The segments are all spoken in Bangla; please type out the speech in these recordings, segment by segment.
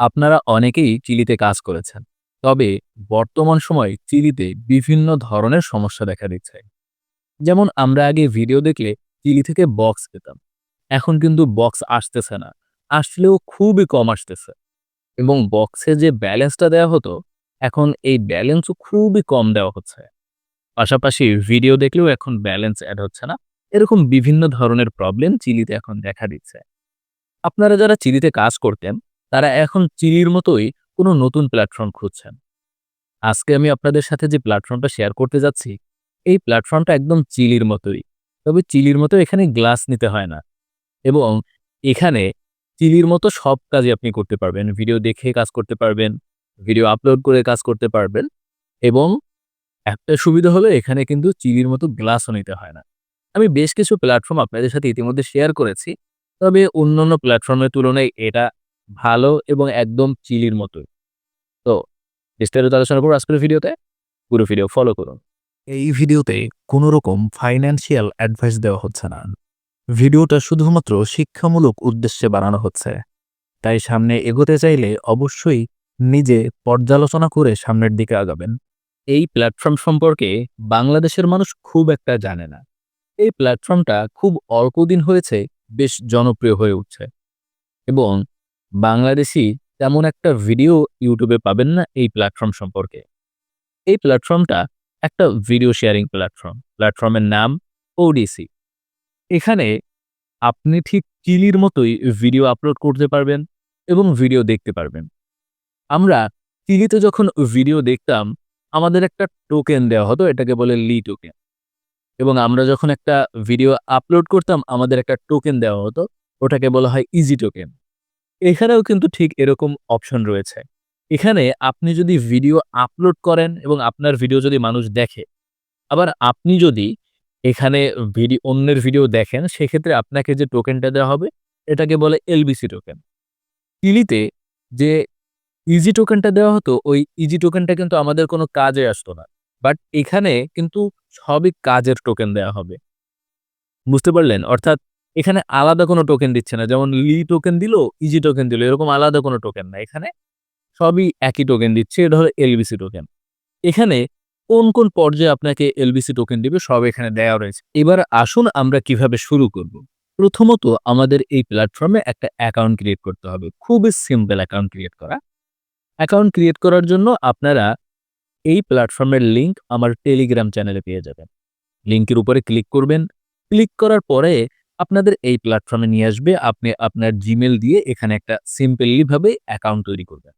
আপনারা অনেকেই চিলিতে কাজ করেছেন। তবে বর্তমান সময়ে চিলিতে বিভিন্ন ধরনের সমস্যা দেখা দিচ্ছে। যেমন আমরা আগে ভিডিও দেখলে চিলি থেকে বক্স পেতাম। এখন কিন্তু বক্স আসতেছে না। আসলেও খুবই কম আসতেছে। এবং বক্সে যে ব্যালেন্সটা দেওয়া হতো, এখন এই ব্যালেন্সও খুবই কম দেওয়া হচ্ছে। পাশাপাশি ভিডিও দেখলেও এখন ব্যালেন্স এড হচ্ছে না। এরকম বিভিন্ন ধরনের প্রবলেম চিলিতে এখন দেখা দিচ্ছে। আপনারা যারা চিলিতে কাজ করতেন, তারা এখন চিলির মতোই কোনো নতুন প্ল্যাটফর্ম খুঁজছেন। আজকে আমি আপনাদের সাথে যে প্ল্যাটফর্মটা শেয়ার করতে যাচ্ছি, এই প্ল্যাটফর্মটা একদম চিলির মতোই। তবে চিলির মতো এখানে গ্লাস নিতে হয় না। এবং এখানে চিলির মতো সব কাজই আপনি করতে পারবেন। ভিডিও দেখে কাজ করতে পারবেন, ভিডিও আপলোড করে কাজ করতে পারবেন এবং একটা সুবিধা হলো এখানে কিন্তু চিলির মতো গ্লাসও নিতে হয় না। আমি বেশ কিছু প্ল্যাটফর্ম আপনাদের সাথে ইতিমধ্যে শেয়ার করেছি। তবে অন্যান্য প্ল্যাটফর্মের তুলনায় এটা ভালো এবং একদম চিলির মতোই। তো বিস্তারিত আলোচনা করব আজকের ভিডিওতে। পুরো ভিডিও ফলো করুন। এই ভিডিওতে কোনো রকম ফাইন্যান্সিয়াল অ্যাডভাইস দেওয়া হচ্ছে না ভিডিওটা শুধুমাত্র শিক্ষামূলক উদ্দেশ্যে বানানো হচ্ছে তাই সামনে এগোতে চাইলে অবশ্যই নিজে পর্যালোচনা করে সামনের দিকে আগাবেন এই প্ল্যাটফর্ম সম্পর্কে বাংলাদেশের মানুষ খুব একটা জানে না। এই প্ল্যাটফর্মটা খুব অল্প দিন হয়েছে বেশ জনপ্রিয় হয়ে উঠছে এবং বাংলাদেশি তেমন একটা ভিডিও ইউটিউবে পাবেন না এই প্ল্যাটফর্ম সম্পর্কে। এই প্ল্যাটফর্মটা একটা ভিডিও শেয়ারিং প্ল্যাটফর্ম। প্ল্যাটফর্মের নাম ওডিসি। এখানে আপনি ঠিক চিলির মতোই ভিডিও আপলোড করতে পারবেন এবং ভিডিও দেখতে পারবেন। আমরা চিলিতে যখন ভিডিও দেখতাম, আমাদের একটা টোকেন দেওয়া হতো, এটাকে বলে লি টোকেন। এবং আমরা যখন একটা ভিডিও আপলোড করতাম, আমাদের একটা টোকেন দেওয়া হতো, ওটাকে বলা হয় ইজি টোকেন। এখানেও কিন্তু ঠিক এরকম অপশন রয়েছে। এখানে আপনি যদি ভিডিও আপলোড করেন এবং আপনার ভিডিও যদি মানুষ দেখে, আবার আপনি যদি এখানে ভিডিও অন্যের ভিডিও দেখেন, সেক্ষেত্রে আপনাকে যে টোকেনটা দেওয়া হবে, এটাকে বলে এলবিসি টোকেন। চিলিতে যে ইজি টোকেনটা দেওয়া হতো, ওই ইজি টোকেনটা কিন্তু আমাদের কোনো কাজে আসতো না। বাট এখানে কিন্তু সবই কাজের টোকেন দেওয়া হবে। বুঝতে পারলেন? অর্থাৎ এখানে আলাদা কোনো টোকেন দিচ্ছে না। যেমন লি টোকেন দিল, ইজি টোকেন দিল, এরকম আলাদা কোনো টোকেন না। এখানে সবই একই টোকেন দিচ্ছে, এটা হলো এলবিসি টোকেন। এখানে কোন, কোন পর্যায়ে আপনাকে এলবিসি টোকেন দিবে সব এখানে দেওয়া রয়েছে। এবার আসুন আমরা কীভাবে শুরু করব। প্রথমত আমাদের এই প্ল্যাটফর্মে একটা অ্যাকাউন্ট ক্রিয়েট করতে হবে। খুবই সিম্পল অ্যাকাউন্ট ক্রিয়েট করা। অ্যাকাউন্ট ক্রিয়েট করার জন্য আপনারা এই প্ল্যাটফর্মের লিংক আমার টেলিগ্রাম চ্যানেলে পেয়ে যাবেন। লিঙ্কের উপরে ক্লিক করবেন। ক্লিক করার পরে আপনাদের এই প্ল্যাটফর্মে নিয়ে আসবে। আপনি আপনার জিমেল দিয়ে এখানে একটা সিম্পলি ভাবে অ্যাকাউন্ট তৈরি করবেন।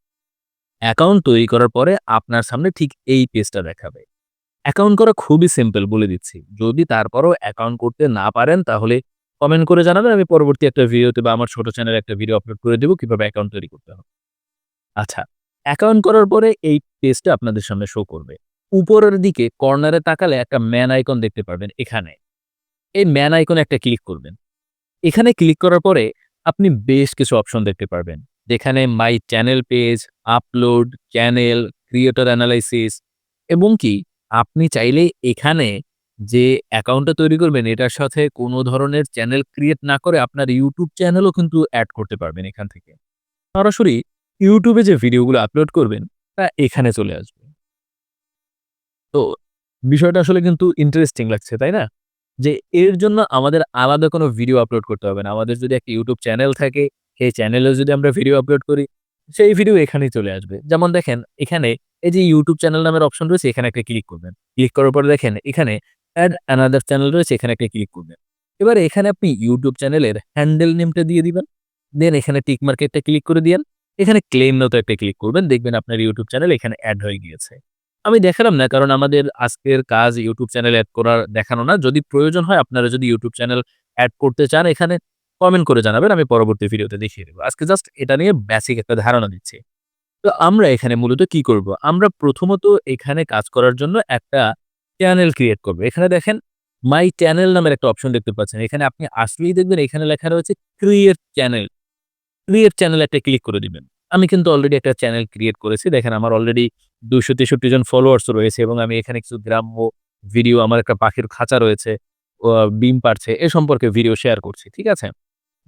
অ্যাকাউন্ট তৈরি করার পরে আপনার সামনে ঠিক এই পেজটা দেখাবে। অ্যাকাউন্ট করা খুবই সিম্পল বলে দিচ্ছি। যদি তারপরও অ্যাকাউন্ট করতে না পারেন তাহলে কমেন্ট করে জানাবেন। আমি পরবর্তী একটা ভিডিওতে বা আমার ছোট চ্যানেলে একটা ভিডিও আপলোড করে দেবো কীভাবে অ্যাকাউন্ট তৈরি করতে হবে। আচ্ছা, অ্যাকাউন্ট করার পরে এই পেজটা আপনাদের সামনে শো করবে। উপরের দিকে কর্নারে তাকালে একটা ম্যান আইকন দেখতে পাবেন এখানে। এই ম্যান আইকনে একটা ক্লিক করবেন। এখানে ক্লিক করার পরে আপনি বেশ কিছু অপশন দেখতে পারবেন। যেখানে my channel page, upload, channel, creator analysis এবং কি আপনি চাইলে এখানে যে অ্যাকাউন্টটা তৈরি করবেন এটার সাথে কোনো ধরনের চ্যানেল ক্রিয়েট না করে আপনার ইউটিউব চ্যানেলও কিন্তু অ্যাড করতে পারবেন এখান থেকে। সরাসরি ইউটিউবে যে ভিডিওগুলো আপলোড করবেন তা এখানে চলে আসবে। তো বিষয়টা আসলে কিন্তু ইন্টারেস্টিং লাগছে, তাই না? যে এর জন্য আমাদের আলাদা কোনো ভিডিও আপলোড করতে হবে না। আমাদের যদি একটা ইউটিউব চ্যানেল থাকে, সেই চ্যানেলেও যদি আমরা ভিডিও আপলোড করি, সেই ভিডিও এখানেই চলে আসবে। যেমন দেখেন এখানে এই যে ইউটিউব চ্যানেল নামের অপশন রয়েছে এখানে একটা ক্লিক করবেন। ক্লিক করার পরে দেখেন এখানে অ্যাড অ্যানাদার চ্যানেল রয়েছে এখানে একটা ক্লিক করবেন। এবার এখানে আপনি ইউটিউব চ্যানেলের হ্যান্ডেল নেমটা দিয়ে দিবেন। দেন এখানে টিক মার্ক একটা ক্লিক করে দিয়েন। এখানে ক্লেম নাও একটা ক্লিক করবেন। দেখবেন আপনার ইউটিউব চ্যানেল এখানে অ্যাড হয়ে গিয়েছে। আমি দেখালাম না, কারণ আমাদের আজকের কাজ ইউটিউব চ্যানেল এড করার দেখানো না। যদি প্রয়োজন হয় আপনারা যদি ইউটিউব চ্যানেল অ্যাড করতে চান, এখানে কমেন্ট করে জানাবেন। আমি পরবর্তী ভিডিওতে দেখিয়ে দেবো আজকে জাস্ট এটা নিয়ে বেসিক একটা ধারণা দিচ্ছি। তো আমরা এখানে মূলত কি করব? আমরা প্রথমত এখানে কাজ করার জন্য একটা চ্যানেল ক্রিয়েট করব। এখানে দেখেন মাই চ্যানেল নামের একটা অপশন দেখতে পাচ্ছেন। এখানে আপনি আসলেই দেখবেন এখানে লেখা রয়েছে ক্রিয়েট চ্যানেল। ক্রিয়েট চ্যানেল একটা ক্লিক করে দিবেন। আমি কিন্তু অলরেডি একটা চ্যানেল ক্রিয়েট করেছি। দেখেন আমার অলরেডি ২৬৩ জন ফলোয়ার্স রয়েছে এবং আমি এখানে কিছু গ্রাম্য ভিডিও আমার একটা পাখির খাঁচা রয়েছে, বিম পাড়ছে এ সম্পর্কে ভিডিও শেয়ার করছি। ঠিক আছে?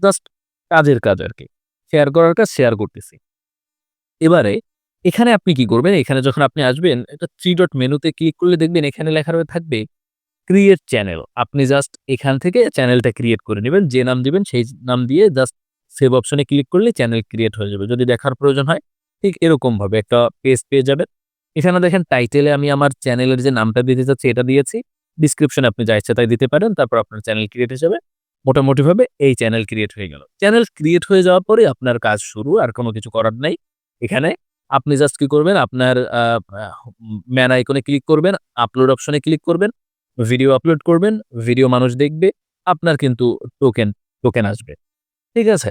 জাস্ট কাজের কাজ আর কি শেয়ার করার কাজ শেয়ার করতেছি। এবারে এখানে আপনি কি করবেন? এখানে যখন আপনি আসবেন একটা থ্রি ডট মেনুতে ক্লিক করলে দেখবেন এখানে লেখা রয়ে থাকবে ক্রিয়েট চ্যানেল। আপনি জাস্ট এখান থেকে চ্যানেলটা ক্রিয়েট করে নেবেন যে নাম দিবেন সেই নাম দিয়ে জাস্ট সেভ অপশনে ক্লিক করলে চ্যানেল ক্রিয়েট হয়ে যাবে। যদি দেখার প্রয়োজন হয় ঠিক এরকমভাবে একটা পেজ পেয়ে যাবেন। এখানে দেখেন টাইটেলে আমি আমার চ্যানেলের যে নামটা দিতে চাচ্ছি এটা দিয়েছি। ডেসক্রিপশনে আপনি যা ইচ্ছা তাই দিতে পারেন। তারপর আপনার চ্যানেল ক্রিয়েট হিসেবে মোটামুটিভাবে এই চ্যানেল ক্রিয়েট হয়ে গেল। চ্যানেল ক্রিয়েট হয়ে যাওয়ার পরে আপনার কাজ শুরু। আর কোনো কিছু করার নাই। এখানে আপনি জাস্ট কি করবেন আপনার ম্যান আইকনে ক্লিক করবেন, আপলোড অপশনে ক্লিক করবেন, ভিডিও আপলোড করবেন, ভিডিও মানুষ দেখবে। আপনার কিন্তু টোকেন টোকেন আসবে। ঠিক আছে?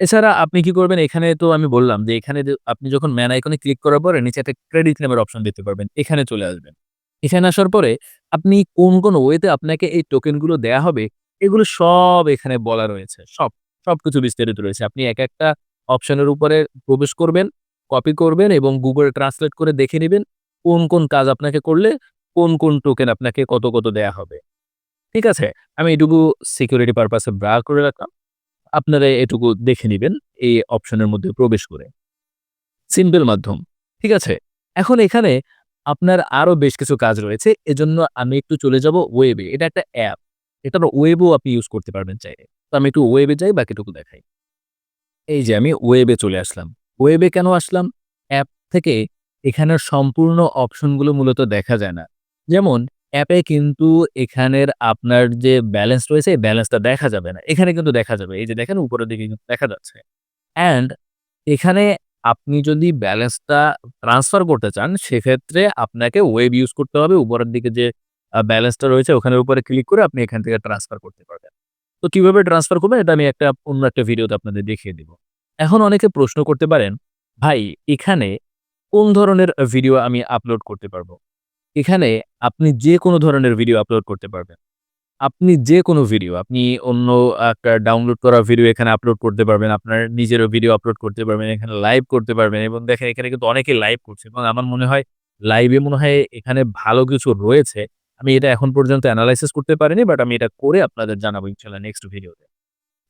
এছাড়া আপনি কি করবেন এখানে তো আমি বললাম যে এখানে আপনি যখন ম্যান আইকনে ক্লিক করার পরে নিচে একটা ক্রেডিট নামের অপশন দিতে পারবেন। এখানে চলে আসবেন। এখানে আসার পরে আপনি কোন, কোন ওয়েতে আপনাকে এই টোকেনগুলো দেয়া হবে এগুলো সব এখানে বলা রয়েছে। সব, সবকিছু বিস্তারিত রয়েছে। আপনি এক একটা অপশনের উপরে প্রবেশ করবেন, কপি করবেন এবং গুগল ট্রান্সলেট করে দেখে নেবেন কোন, কোন কাজ আপনাকে করলে কোন, কোন টোকেন আপনাকে কত, কত দেয়া হবে। ঠিক আছে? আমি এটুকু সিকিউরিটি পারপাসে ব্রা করে রাখলাম। আপনারা এটুকু দেখে নিবেন এই অপশনের মধ্যে প্রবেশ করে। সিম্পল মাধ্যম। ঠিক আছে? এখন এখানে আপনার আরও বেশ কিছু কাজ রয়েছে। এজন্য আমি একটু চলে যাব ওয়েবে। এটা একটা অ্যাপ। এটার ওয়েবও আপনি ইউজ করতে পারবেন চাইলে। তো আমি একটু ওয়েবে যাই, বাকিটুকু দেখাই। এই যে আমি ওয়েবে চলে আসলাম। ওয়েবে কেন আসলাম? অ্যাপ থেকে এখানের সম্পূর্ণ অপশনগুলো মূলত দেখা যায় না। যেমন অ্যাপে কিন্তু এখানের আপনার যে ব্যালেন্স রয়েছে এই ব্যালেন্সটা দেখা যাবে না। এখানে কিন্তু দেখা যাবে। এই যে দেখেন উপরের দিকে কিন্তু দেখা যাচ্ছে। অ্যান্ড এখানে আপনি যদি ব্যালেন্সটা ট্রান্সফার করতে চান সেক্ষেত্রে আপনাকে ওয়েব ইউজ করতে হবে। উপরের দিকে যে ব্যালেন্সটা রয়েছে ওখানের উপরে ক্লিক করে আপনি এখান থেকে ট্রান্সফার করতে পারবেন। তো কীভাবে ট্রান্সফার করবেন এটা আমি একটা অন্য একটা ভিডিওতে আপনাদের দেখিয়ে দিব। এখন অনেকে প্রশ্ন করতে পারেন, ভাই এখানে কোন ধরনের ভিডিও আমি আপলোড করতে পারব? এখানে আপনি যেকোনো ধরনের ভিডিও আপলোড করতে পারবেন। আপনি যেকোনো ভিডিও আপনি অন্য একটা ডাউনলোড করা ভিডিও এখানে আপলোড করতে পারবেন। আপনার নিজেরও ভিডিও আপলোড করতে পারবেন। এখানে লাইভ করতে পারবেন এবং দেখেন এখানে কিন্তু অনেকেই লাইভ করছে এবং আমার মনে হয় লাইভে মনে হয় এখানে ভালো কিছু রয়েছে। আমি এটা এখন পর্যন্ত অ্যানালাইসিস করতে পারিনি বাট আমি এটা করে আপনাদের জানাব ইনশাআল্লাহ নেক্সট ভিডিওতে।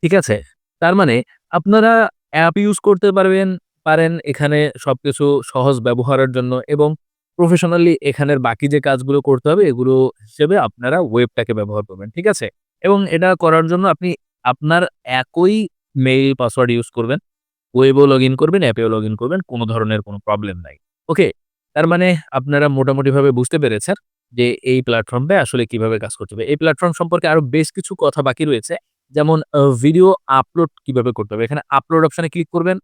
ঠিক আছে? তার মানে আপনারা অ্যাপ ইউজ করতে পারবেন, পারেন এখানে সবকিছু সহজ ব্যবহারের জন্য এবং প্রফেশনালি এখানের বাকি যে কাজগুলো করতে হবে এগুলো হিসেবে আপনারা ওয়েবটাকে ব্যবহার করবেন। ঠিক আছে? এবং এটা করার জন্য আপনি আপনার একই মেইল পাসওয়ার্ড ইউজ করবেন। ওয়েবেও লগইন করবেন, অ্যাপেও লগ ইন করবেন। কোনো ধরনের কোনো প্রবলেম নাই। ওকে? তার মানে আপনারা মোটামুটিভাবে বুঝতে পেরেছেন যে এই প্ল্যাটফর্মটায় আসলে কীভাবে কাজ করতে হবে। এই প্ল্যাটফর্ম সম্পর্কে আরও বেশ কিছু কথা বাকি রয়েছে। যেমন ভিডিও আপলোড কীভাবে করতে হবে। এখানে আপলোড অপশানে ক্লিক করবেন।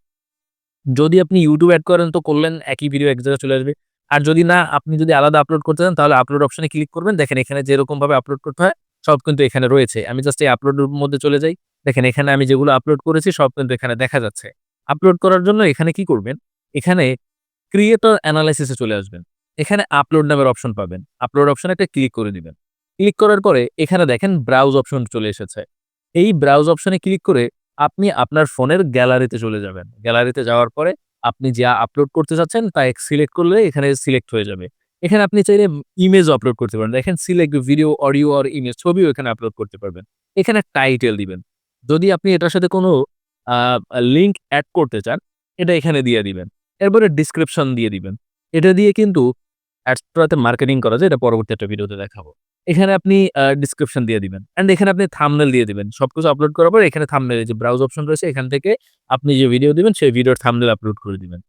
যদি আপনি ইউটিউব অ্যাড করেন তো করলেন একই ভিডিও এক জায়গায় চলে আসবে। আর যদি না, আপনি যদি আলাদা আপলোড করতে চান, তাহলে আপলোড অপশনে ক্লিক করবেন। দেখেন এখানে যেরকমভাবে আপলোড করতে হয়, সব কিন্তু এখানে রয়েছে। আমি জাস্ট এই আপলোডের মধ্যে চলে যাই। দেখেন এখানে আমি যেগুলো আপলোড করেছি, সব কিন্তু এখানে দেখা যাচ্ছে। আপলোড করার জন্য এখানে কি করবেন? এখানে ক্রিয়েটর অ্যানালাইসিসে চলে আসবেন। এখানে আপলোড নামের অপশন পাবেন। আপলোড অপশনে একটা ক্লিক করে দিবেন। ক্লিক করার পরে এখানে দেখেন ব্রাউজ অপশন চলে এসেছে। এই ব্রাউজ অপশনে ক্লিক করে আপনি আপনার ফোনের গ্যালারিতে চলে যাবেন। গ্যালারিতে যাওয়ার পরে আপনি যা আপলোড করতে চাচ্ছেন তা সিলেক্ট করলে এখানে সিলেক্ট হয়ে যাবে। এখানে আপনি চাইলে ইমেজও আপলোড করতে পারেন। দেখেন select video, audio or image ছবিও এখানে আপলোড করতে পারবেন। এখানে টাইটেল দিবেন। যদি আপনি এটার সাথে কোনো লিঙ্ক এড করতে চান এটা এখানে দিয়ে দিবেন। এরপরে ডেসক্রিপশন দিয়ে দিবেন। এটা দিয়ে কিন্তু অ্যাডসটাতে মার্কেটিং করা যায় এটা পরবর্তী একটা ভিডিওতে দেখাবো। এখানে আপনি ডেসক্রিপশন দিয়ে দিবেন। অ্যান্ড এখানে আপনি থামনেল দিয়ে দিবেন। সবকিছু আপলোড করার পরে এখানে থামনেল যে ব্রাউজ অপশন রয়েছে, এখান থেকে আপনি যে ভিডিও দিবেন, সেই ভিডিওর থামনেল আপলোড করে দিবেন।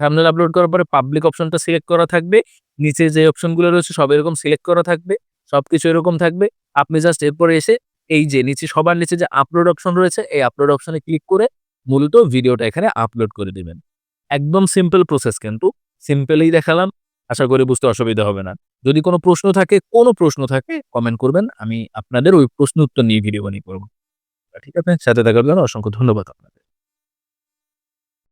থামনেল আপলোড করার পরে পাবলিক অপশনটা সিলেক্ট করা থাকবে। নিচে যে অপশনগুলো রয়েছে, সব এরকম সিলেক্ট করা থাকবে। সবকিছু এরকম থাকবে। আপনি জাস্ট এরপরে এসে এই যে নিচে, সবার নিচে যে আপলোড অপশন রয়েছে, এই আপলোড অপশনে ক্লিক করে মূলত ভিডিওটা এখানে আপলোড করে দিবেন। একদম সিম্পল প্রসেস কিন্তু। সিম্পলি দেখালাম। আশা করি বুঝতে অসুবিধা হবে না। যদি কোনো প্রশ্ন থাকে, কোনো প্রশ্ন থাকে কমেন্ট করবেন। আমি আপনাদের ওই প্রশ্ন উত্তর নিয়ে ভিডিও বানিয়ে করব ঠিক আছে? সাথে থাকার জন্য অসংখ্য ধন্যবাদ আপনাদের।